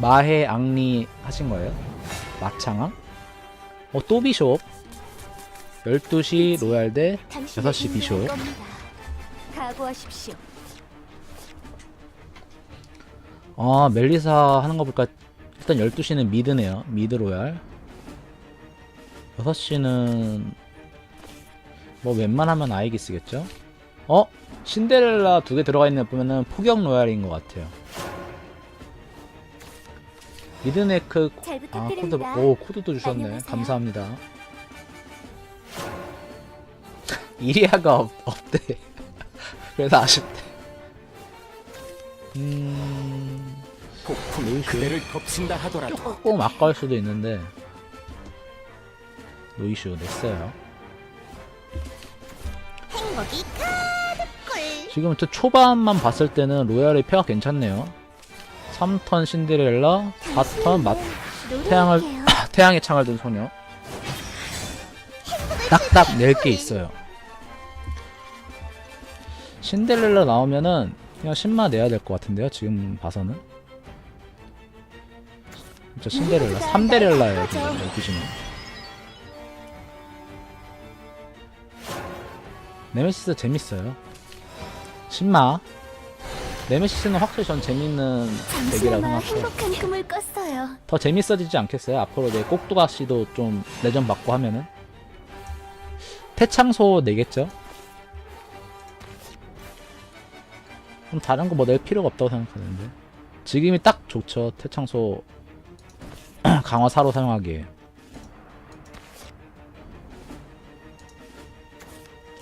마해 앙리 하신 거예요? 마창왕? 어, 또 비숍. 12시 로얄 대 당신의 6시 힘이 비숍. 각오하십시오. 아, 멜리사 하는 거 볼까? 일단 12시는 미드네요. 미드 로얄. 6시는 뭐 웬만하면 아이기스겠죠? 어? 신데렐라 두 개 들어가 있는 거 보면은 포격 로얄인 것 같아요. 미드네크 잘아 코드. 오 코드도 주셨네. 감사합니다. 이리아가 없, 없대. 그래서 아쉽대. 음 폭풍이 그대를 덮친다 하더라도 조금 아까울 수도 있는데 노이슈 냈어요. 지금 또 초반만 봤을 때는 로얄의 페가 괜찮네요. 3턴 신데렐라, 4턴 맛 태양을 태양의 창을 든 소녀. 딱딱 낼게 있어요. 신데렐라 나오면은 그냥 10만 내야 될 것 같은데요. 지금 봐서는. 진짜 신데렐라, 3데렐라예요. 지금 12시는. 네메시스 재밌어요. 10마. 네메시스는 확실히 전 재밌는 덱이라고 잠시나마 생각해요. 행복한 꿈을 꿨어요. 더 재밌어지지 않겠어요? 앞으로 내 꼭두가 씨도 좀 레전 받고 하면은 태창소 내겠죠? 그럼 다른 거 뭐 낼 필요가 없다고 생각하는데 지금이 딱 좋죠 태창소 강화 사로 사용하기에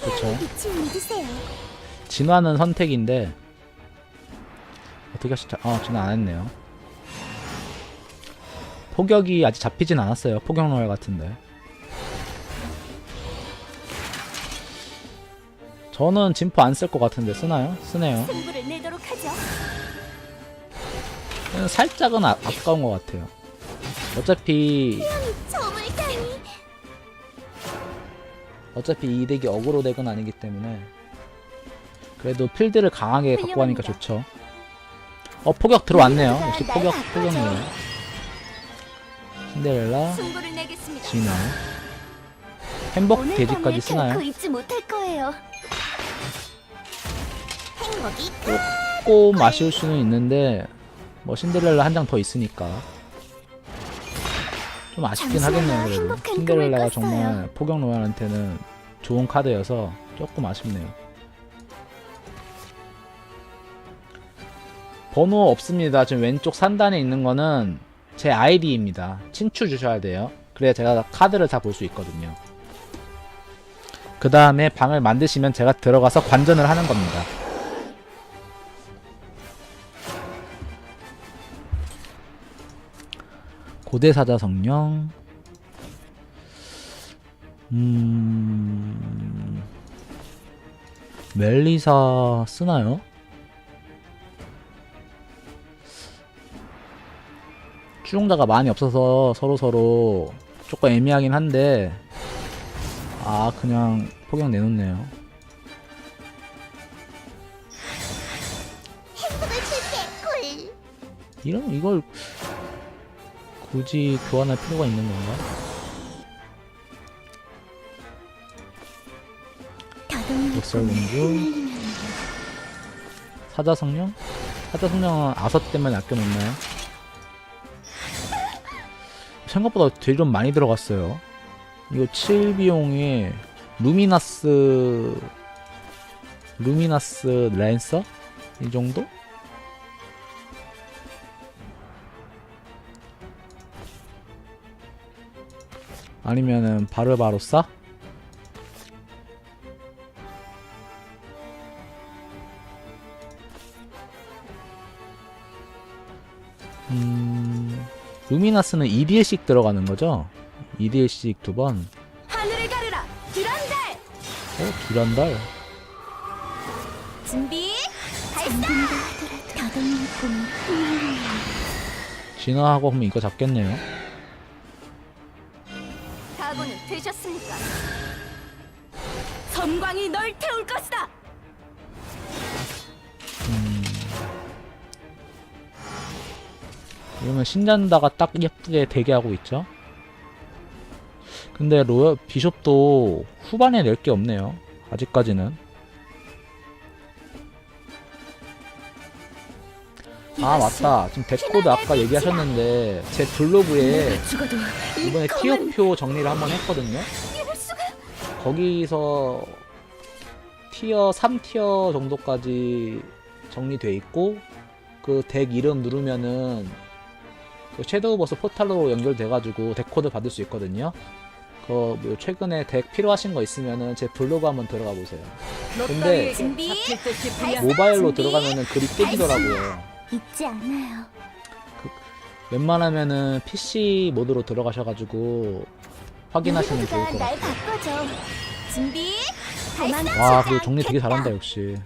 그렇죠 빛을 믿으세요. 진화는 선택인데 어떻게 하시죠? 아 진화 안 했네요 포격이 아직 잡히진 않았어요 포격 로얄 같은데 저는 진포 안 쓸 것 같은데 쓰나요? 쓰네요. 그냥 살짝은 아, 아까운 것 같아요 어차피. 어차피 이 덱이 어그로 덱은 아니기 때문에 그래도 필드를 강하게 갖고 가니까. 좋죠 어 포격 들어왔네요. 역시 포격 포격이에요. 신데렐라. 진화. 행복 오늘 돼지까지 쓰나요? 조금 아쉬울 수는 있는데 뭐 신데렐라 한 장 더 있으니까. 좀 아쉽긴 하겠네요 그래도. 신데렐라가. 정말 포격 로얄한테는 좋은 카드여서 조금 아쉽네요 번호 없습니다. 지금 왼쪽 상단에 있는 거는 제 아이디입니다. 친추 주셔야 돼요. 그래야 제가 카드를 다 볼 수 있거든요. 그 다음에 방을 만드시면 제가 들어가서 관전을 하는 겁니다. 고대사자 성령. 음... 멜리사 쓰나요? 추종자가 많이 없어서 서로 서로 조금 애매하긴 한데 아 그냥 포경 내놓네요. 이런 이걸 굳이 교환할 필요가 있는 건가? 역설공주 사자성령? 사자성령은 아섯 때문에 아껴놓나요? 생각보다 되게 좀 많이 들어갔어요 이거 7 비용에 루미나스 루미나스 랜서? 이 정도? 아니면은 바르바로사? 루미나스는 2딜씩 들어가는 거죠? 2딜씩 두 번. 하늘을 가르라. 드란달. 어, 두란달. 준비. 발사. 진화하고 그러면 이거 잡겠네요. 이러면 신잔다가 딱 예쁘게 대기하고 있죠. 근데 로열 비숍도 후반에 낼 게 없네요. 아직까지는. 아 맞다. 지금 데코드 아까 얘기하셨는데 제 블로그에 이번에 티어표 정리를 한번 했거든요. 거기서 티어 3티어 정도까지 정리돼 있고 그 덱 이름 누르면은 그 섀도우 버스 포탈로 연결돼 가지고 데코드 받을 수 있거든요. 그뭐 최근에 덱 필요하신 거 있으면은 제 블로그 한번 들어가 보세요. 근데. 모바일로 들어가면은 글이 깨지더라고요. 잊지 않아요. 웬만하면은 PC 모드로 들어가셔가지고 확인하시면 좋을 것날 같아요. 와, 그리고 정리 되게. 잘한다 역시.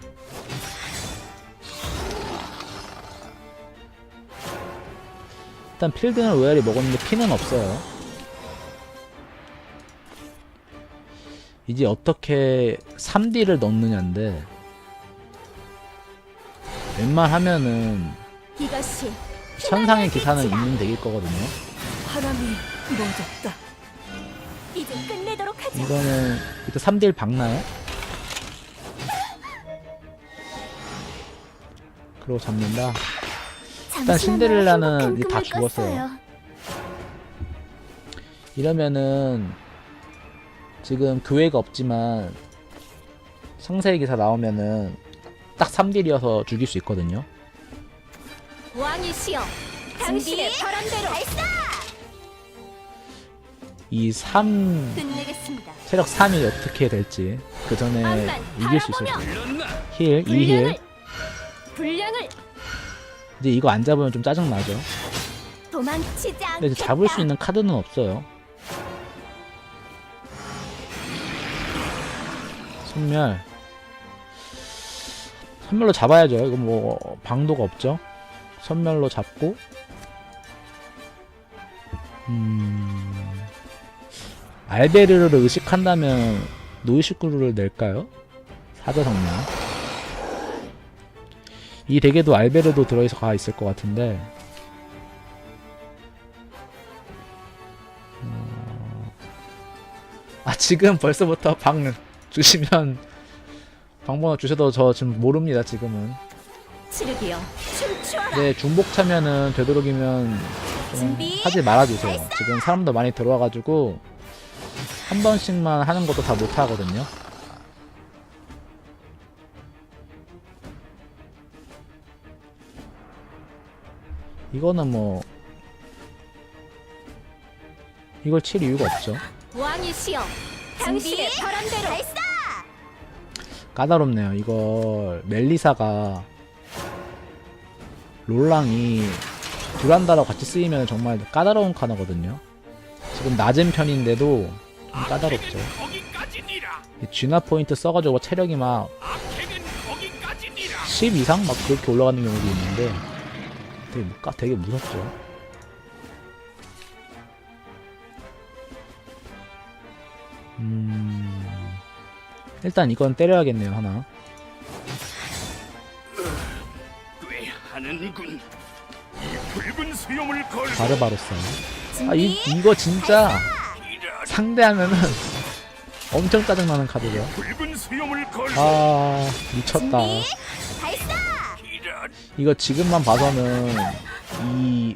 일단 필드는 로얄이 먹었는데 피는 없어요. 이제 어떻게 3D를 넣느냐인데 웬만하면은 천상의 기사는 있는 덱일 거거든요. 이거는 이때 3딜 박나요? 그리고 잡는다. 일단 신데렐라는 다 죽었어요. 이러면은 지금 교회가 없지만 상세의 기사 나오면은 딱 3딜이어서 죽일 수 있거든요. 왕이시여, 당신의 바람대로 이 3, 끝내겠습니다. 체력 3이 어떻게 될지 그 전에 이길 수 있을지. 힐, 2힐. 이제 이거 안 잡으면 좀 짜증나죠. 도망치지. 근데 이제 잡을 수 있는 카드는 없어요. 선멸. 선멸로 잡아야죠. 이거 뭐 방도가 없죠. 선멸로 잡고. 음. 알베르를 의식한다면 노이시쿠르를 낼까요? 사자 성명. 이 덱에도 알베르도 들어있어 가 있을 것 같은데. 아 지금 벌써부터 방 주시면 방번호 주셔도 저 지금 모릅니다 지금은. 네 중복 차면은 되도록이면 좀 하지 말아주세요. 지금 사람도 많이 들어와가지고 한 번씩만 하는 것도 다 못하거든요 이거는 뭐 이걸 칠 이유가 없죠 왕이시여, 당신의 바람대로 까다롭네요. 이걸 멜리사가 롤랑이 두란다라고 같이 쓰이면 정말 까다로운 카드거든요. 지금 낮은 편인데도 좀 까다롭죠. 이 쥐나 포인트 써가지고 체력이 막 10 이상 막 그렇게 올라가는 경우도 있는데 되게, 되게 무섭죠. 음... 일단 이건 때려야겠네요 하나 하는군. 이 붉은 수염을 걸. 바르바로스 준비, 아 이, 이거 진짜 상대하면은 엄청 짜증나는 카드죠 붉은 수염을 걸. 아 미쳤다. 이거 지금만 봐서는 이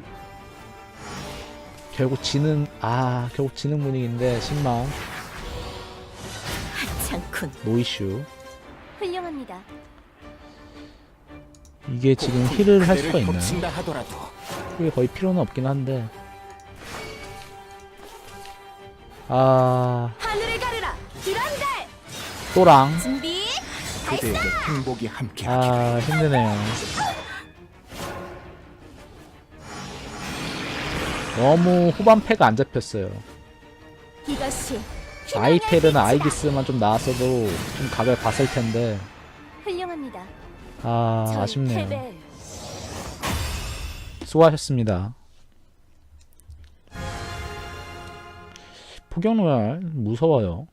결국 지는 아 결국 지는 분위기인데 10만 하찮군. 노이슈 훌륭합니다. 이게 지금 힐을 할 수가 있나요? 하더라도 그게 거의 필요는 없긴 한데 아 하늘을 가르라. 드란달. 또랑 그대에게 행복이 함께. 아 힘드네요. 너무 후반 패가 안 잡혔어요. 이것이 아이텔이나 아이기스만 좀 나왔어도 좀 각을 봤을 텐데 훌륭합니다. 아 저희 아쉽네요. 패배. 수고하셨습니다. 포경로얄 무서워요.